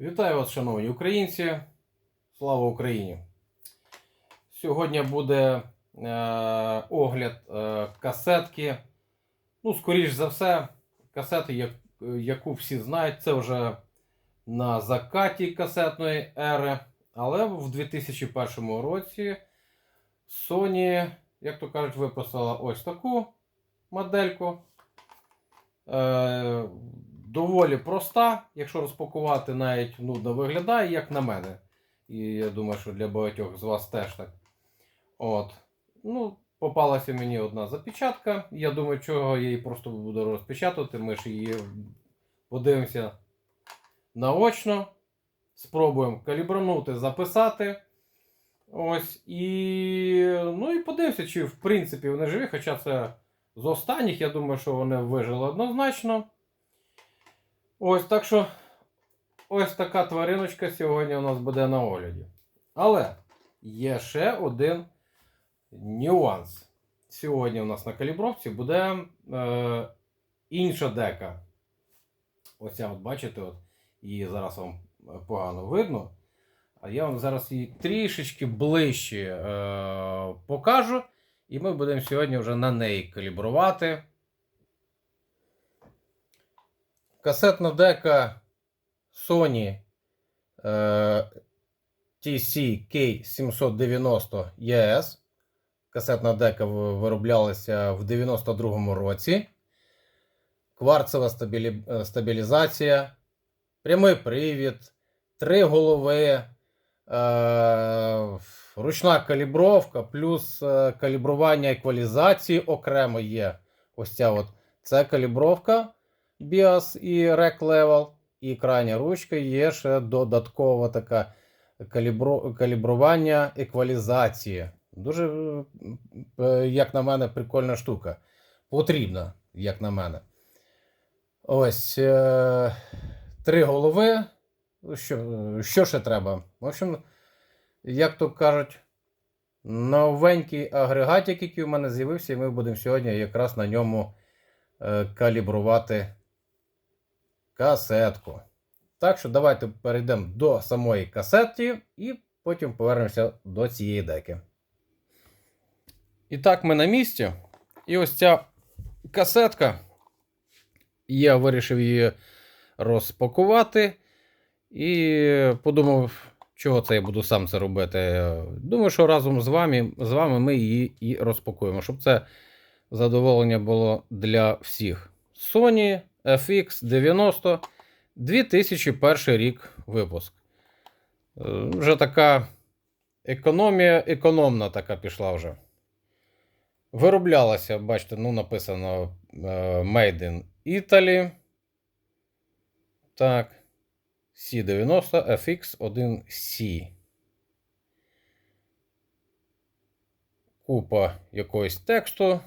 Вітаю вас, шановні українці. Слава Україні! Сьогодні буде е, огляд е, касетки. Ну, скоріш за все, касети, як, яку всі знають, це вже на закаті касетної ери. Але в 2001 році Sony, як то кажуть, виписала ось таку модельку. Е, доволі проста, якщо розпакувати, навіть нудно виглядає, як на мене. І я думаю, що для багатьох з вас теж так. От. Ну, попалася мені одна запечатка. Я думаю, чого я її просто буду розпечатувати. Ми ж її подивимося наочно. Спробуємо калібранути, записати. Ось. І. Ну і подивимося, чи в принципі вони живі, хоча це з останніх, я думаю, що вони вижили однозначно. Ось так що ось така твариночка сьогодні у нас буде на огляді. Але є ще один нюанс. Сьогодні у нас на калібровці буде е, інша дека. Оця, от бачите, от, її зараз вам погано видно. А я вам зараз її трішечки ближче е, покажу. І ми будемо сьогодні вже на неї калібрувати. Касетна дека Sony е, TC-K790 ES. Касетна дека вироблялася в 92-му році. Кварцева стабілі... е, стабілізація, прямий привід, три голови, е, ручна калібровка, плюс е, калібрування еквалізації окремо є. Ось ця от. Це калібровка BIOS і Rec Level. І крайня ручка є ще додаткова така калібро... калібрування еквалізації. Дуже, е, як на мене, прикольна штука. Потрібна, як на мене. Ось е... три голови. Що, що ще треба? В общем, як то кажуть, новенький агрегатик, який у мене з'явився, і ми будемо сьогодні якраз на ньому е, калібрувати касетку. Так що давайте перейдемо до самої касети і потім повернемося до цієї деки. І так, ми на місці. І ось ця касетка. Я вирішив її розпакувати. І подумав, чого це я буду сам це робити. Думаю, що разом з вами, з вами ми її і розпакуємо, щоб це задоволення було для всіх. Sony FX90 2001 рік випуск. Е, Вже така економія, економна така пішла вже. Вироблялася, бачите, ну написано е, Made in Italy. Так. C90 FX1C. Купа якогось тексту.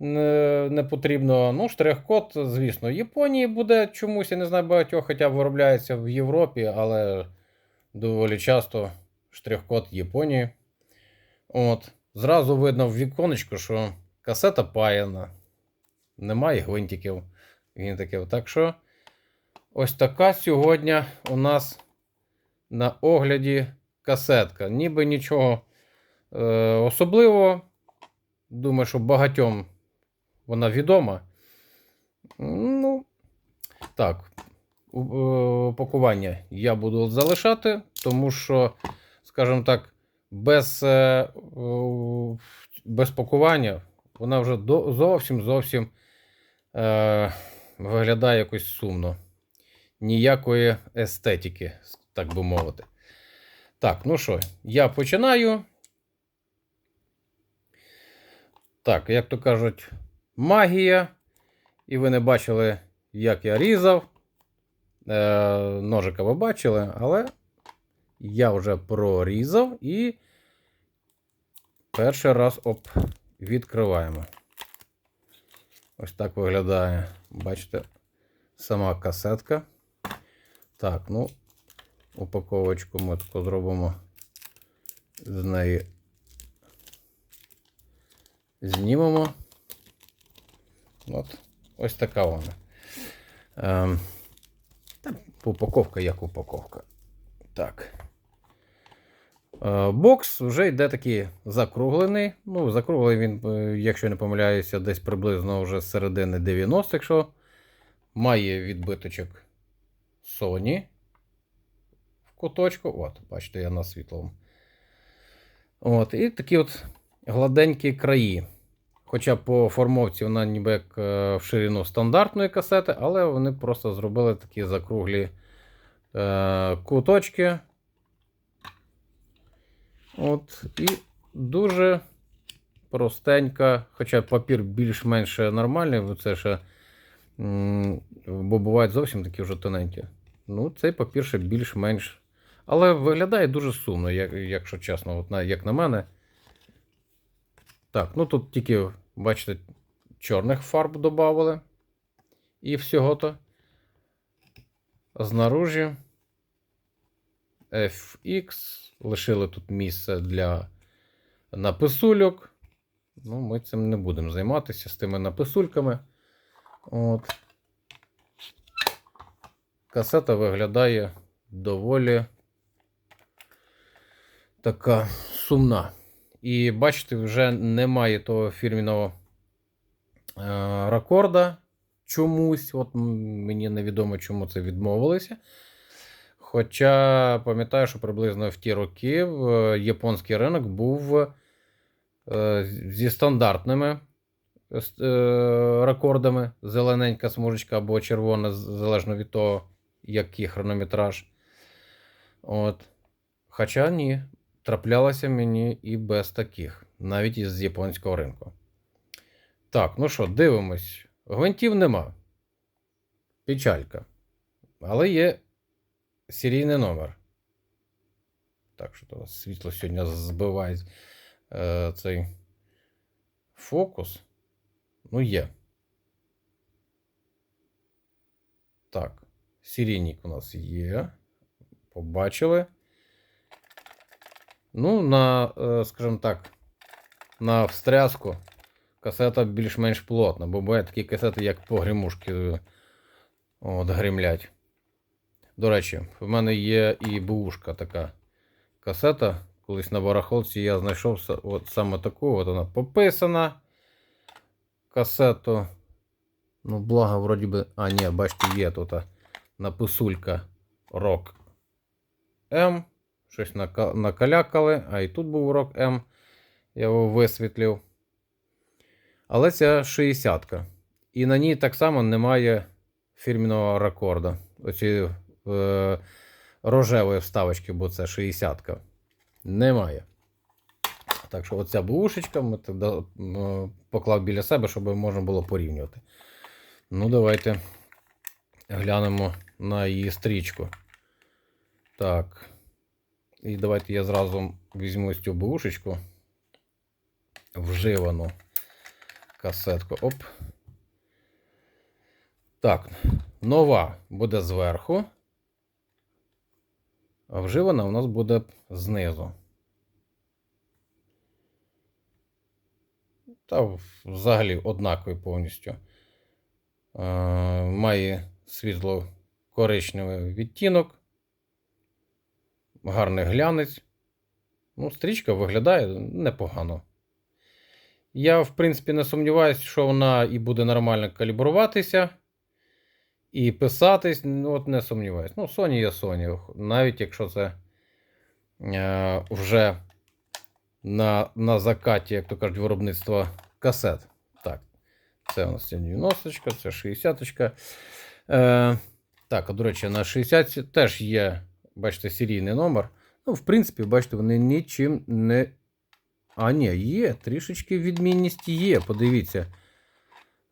Не, потрібно. Ну, штрих-код, звісно, Японії буде чомусь, я не знаю багатьох, хоча виробляється в Європі, але доволі часто штрих-код Японії. От. Зразу видно в віконечку, що касета паяна. Немає гвинтиків. гвинтиків. Так що. Ось така сьогодні у нас на огляді касетка. Ніби нічого е, особливого. Думаю, що багатьом вона відома. Ну, так, е, пакування я буду залишати, тому що, скажімо так, без, е, без пакування вона вже зовсім зовсім е, виглядає якось сумно ніякої естетики, так би мовити. Так, ну що, я починаю. Так, як то кажуть, магія. І ви не бачили, як я різав. Е, ножика ви бачили, але я вже прорізав і перший раз оп, відкриваємо. Ось так виглядає. Бачите, сама касетка. Так, ну, упаковочку ми тако зробимо з неї. Знімемо. От, ось така вона. Ем, та, упаковка як упаковка. Так. Е, Бокс вже йде такий закруглений. Ну, закруглений він, е, якщо не помиляюся, десь приблизно вже з середини 90-х, якщо має відбиточок Sony в куточку. От, бачите, я на світлому. От, і такі от гладенькі краї. Хоча по формовці вона ніби як е, в ширину стандартної касети, але вони просто зробили такі закруглі е, куточки. От, і дуже простенька, хоча папір більш-менш нормальний, це ще, бо бувають зовсім такі вже тоненькі. Ну, цей папір ще більш-менш. Але виглядає дуже сумно, якщо чесно, от як на мене. Так, ну тут тільки, бачите, чорних фарб додали. І всього-то. Знаружі FX. Лишили тут місце для написульок. Ну, ми цим не будемо займатися з тими написульками. От. Касета виглядає доволі така сумна. І бачите, вже немає того фірміного е, рекорда чомусь. От мені невідомо, чому це відмовилися. Хоча пам'ятаю, що приблизно в ті роки е, японський ринок був е, зі стандартними рекордами. Зелененька смужечка або червона, залежно від того, який хронометраж. От. Хоча ні, траплялося мені і без таких, навіть із японського ринку. Так, ну що, дивимось. Гвинтів нема. Печалька. Але є серійний номер. Так, що то світло сьогодні збиває е, цей фокус. Ну, є. Так, серійник у нас є. Побачили. Ну, на, е, скажімо так, на встряску касета більш-менш плотна, бо бувають такі касети, як погремушки е, от, гремлять. До речі, в мене є і бушка така касета. Колись на барахолці я знайшов от саме таку, от вона пописана. Касету. Ну, благо, вроді би. А, ні, бачите, є тут написулька Rock M. Щось накалякали, а і тут був Rock M. Я його висвітлив. Але це 60-ка. І на ній так само немає фірміного рекорда. Оці е, рожевої вставочки, бо це 60-ка. Немає. Так що оця бушечка ми тоді е, поклав біля себе, щоб можна було порівнювати. Ну, давайте глянемо на її стрічку. Так. І давайте я зразу візьму цю бушечку. Вживану касетку. Оп. Так, нова буде зверху. А вживана у нас буде знизу. Та взагалі однаковий повністю. Е, має світло коричневий відтінок. Гарний глянець. Ну, стрічка виглядає непогано. Я, в принципі, не сумніваюся, що вона і буде нормально калібруватися. І писатись, ну, от не сумніваюсь. Ну, Sony є Sony. Навіть якщо це е, вже на, на закаті, як то кажуть, виробництва касет. Так, це у нас це 90 це 60 -очка. Е, Так, а до речі, на 60 теж є, бачите, серійний номер. Ну, в принципі, бачите, вони нічим не. А, ні, є, трішечки відмінність є, подивіться.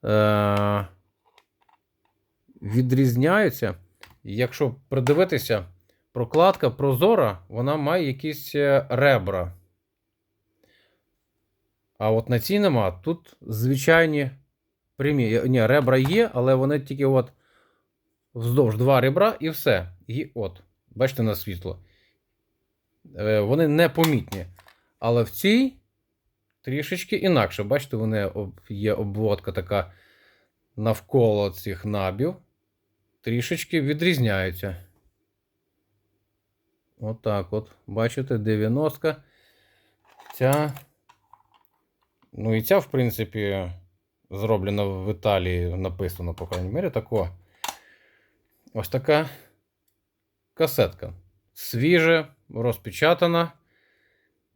Е, відрізняються. Якщо придивитися, прокладка прозора, вона має якісь е, ребра. А от на цій нема. Тут звичайні прямі. Ні, ребра є, але вони тільки от вздовж два ребра і все. І от, бачите на світло. Е, Вони непомітні. Але в цій трішечки інакше. Бачите, вони є обводка така навколо цих набів. трішечки відрізняються. Отак от. Бачите, 90. Ця. Ну і ця, в принципі, зроблена в Італії, написано, по крайній мірі, тако. Ось така касетка. Свіже, розпечатана.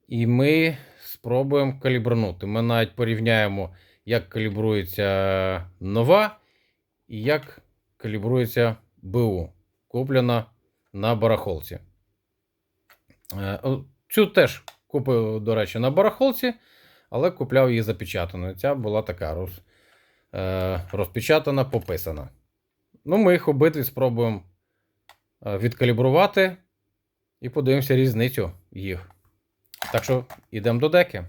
І ми спробуємо калібранути. Ми навіть порівняємо, як калібрується нова і як калібрується БУ, куплена на барахолці. Е, Цю теж купив, до речі, на барахолці, але купляв її запечатаною. Ця була така роз, е, розпечатана, пописана. Ну, ми їх обидві спробуємо е, відкалібрувати і подивимося різницю їх. Так що йдемо до деки.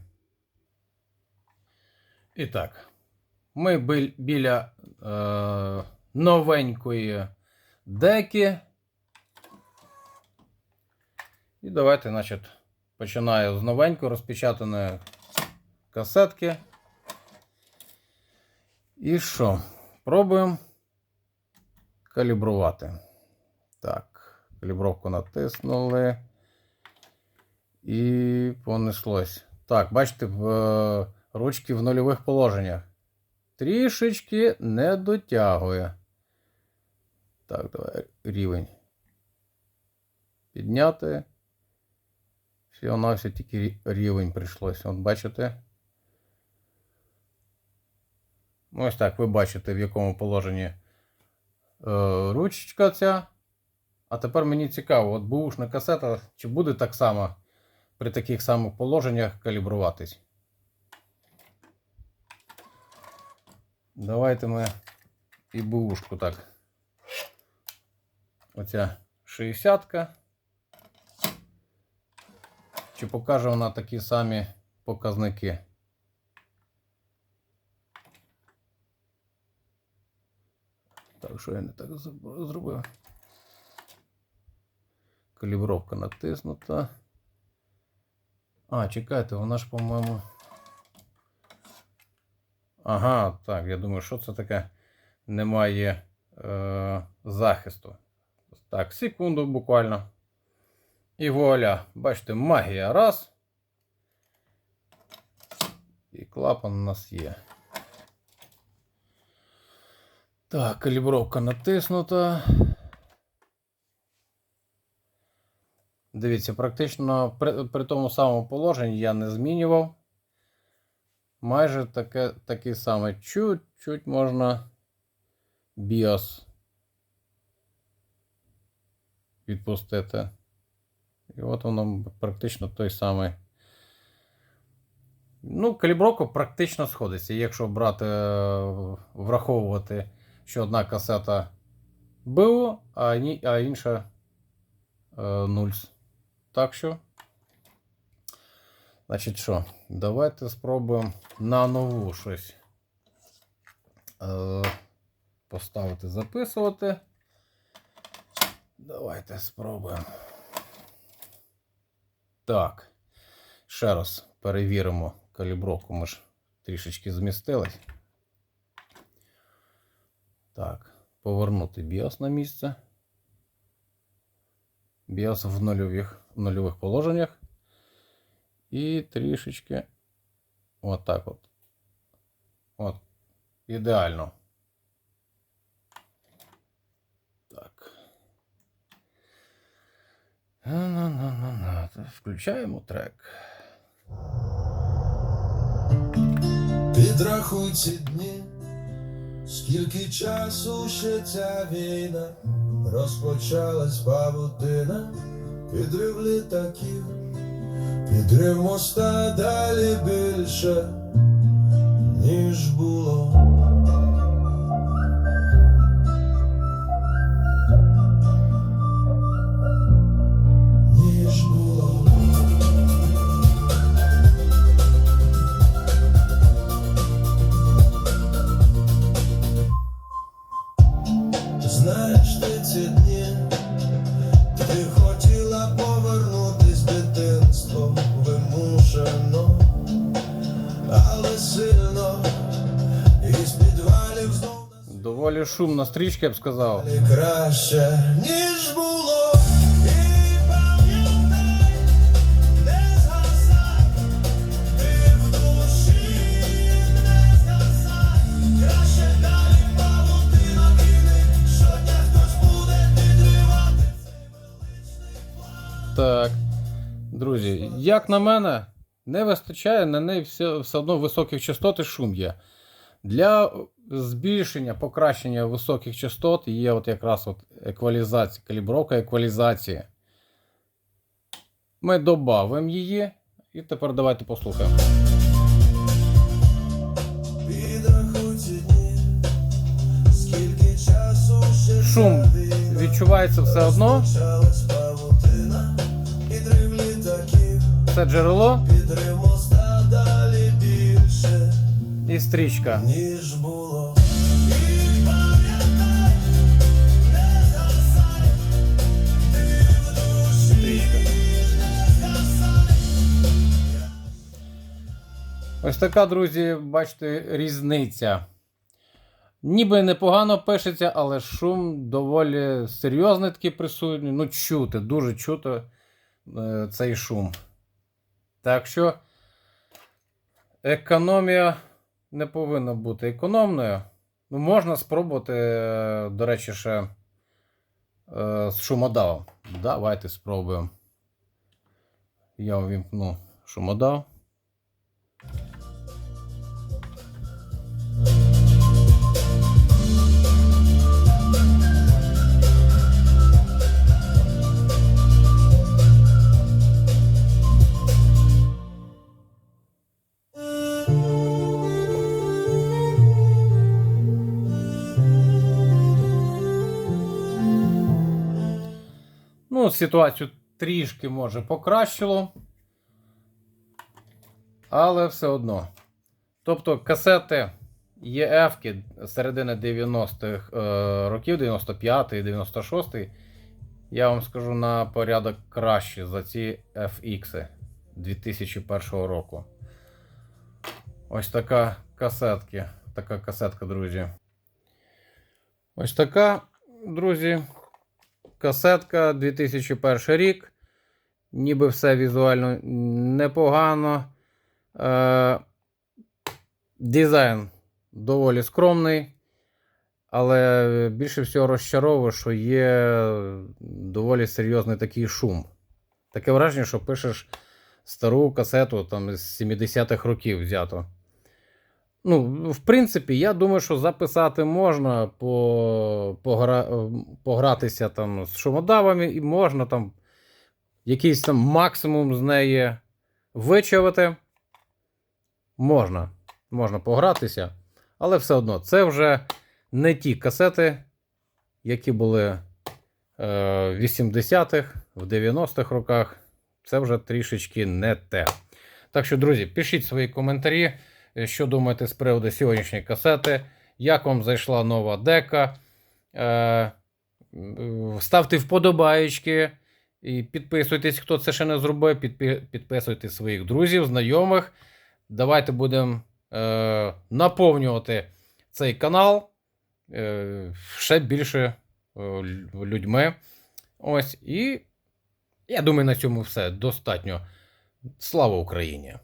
І так, ми бі- біля е, новенької деки. І давайте, значить, починаю з новенької розпечатаної касетки. І що? Пробуємо калібрувати. Калібровку натиснули. І понеслось. Так, бачите, е, ручки в нульових положеннях. Трішечки не дотягує. Так, давай рівень. Підняти. Всього на все тільки рівень прийшлося. От бачите? Ну, Ось так, ви бачите, в якому положенні е, ручечка ця. А тепер мені цікаво, от бушна касета, чи буде так само при таких самих положеннях калібруватись. Давайте ми і бушку так. Оця 60-ка. Чи покаже вона такі самі показники? Так, що я не так зробив? Калібровка натиснута. А, чекайте, вона ж, по-моєму. Ага, так, я думаю, що це таке? Немає е, захисту. Так, секунду буквально. І вуаля. Бачите, магія раз. І клапан у нас є. Так, калібровка натиснута. Дивіться, практично при, при тому самому положенні я не змінював. Майже таке, таке саме. Чуть-чуть можна BIOS відпустити. І от воно практично той самий. Ну, калібровка практично сходиться. Якщо брати, е, враховувати, що одна касета БУ, а інша е, нульс. Так що, значить що, давайте спробуємо на нову щось е, поставити, записувати. Давайте спробуємо. Так. Ще раз перевіримо калібровку. Ми ж трішечки змістились. Так, повернути BIOS на місце. BIOS в нульових, нульових положеннях. І трішечки отак от. От. Ідеально. Так. На-на-на-на-на. Включаємо трек. Підрахуй ці дні, скільки часу ще ця війна розпочалась павутина, підрив літаків, підрив моста далі більше, ніж було. Шумна стрічка, я б сказав. краще, ніж було. Так. Друзі, як на мене, не вистачає на неї все, все одно високих частот і шум є. Для збільшення, покращення високих частот є от якраз от еквалізація, калібровка еквалізації. Ми додамо її. І тепер давайте послухаємо. Шум відчувається все одно. Це джерело і стрічка. ніж було. Ось така, друзі, бачите, різниця. Ніби непогано пишеться, але шум доволі серйозний такий присутній. Ну, чути, дуже чути е, цей шум. Так що економія не повинна бути економною. Ну, можна спробувати, е, до речі, ще е, з шумодавом. Давайте спробуємо. Я увімкну шумодав. Ситуацію трішки може покращило. Але все одно. Тобто касети ЄФ середини 90-х е, років, 95-й, 96-й, я вам скажу на порядок краще за ці FX 2001 року. Ось така касетки. Така касетка, друзі. Ось така, друзі. Касетка 2001 рік. Ніби все візуально непогано. Е, дизайн доволі скромний. Але більше всього розчаровує, що є доволі серйозний такий шум. Таке враження, що пишеш стару касету там з 70-х років взято. Ну, в принципі, я думаю, що записати можна, по, погра, погратися там з шумодавами, і можна там якийсь там максимум з неї вичавити. Можна. Можна погратися. Але все одно, це вже не ті касети, які були е, в 80-х, в 90-х роках. Це вже трішечки не те. Так що, друзі, пишіть свої коментарі, е, що думаєте з приводу сьогоднішньої касети, як вам зайшла нова дека. Е, е, ставте вподобаєчки і підписуйтесь, хто це ще не зробив. Підписуйте своїх друзів, знайомих. Давайте будемо е, наповнювати цей канал е, ще більше е, людьми. Ось. І я думаю, на цьому все достатньо. Слава Україні!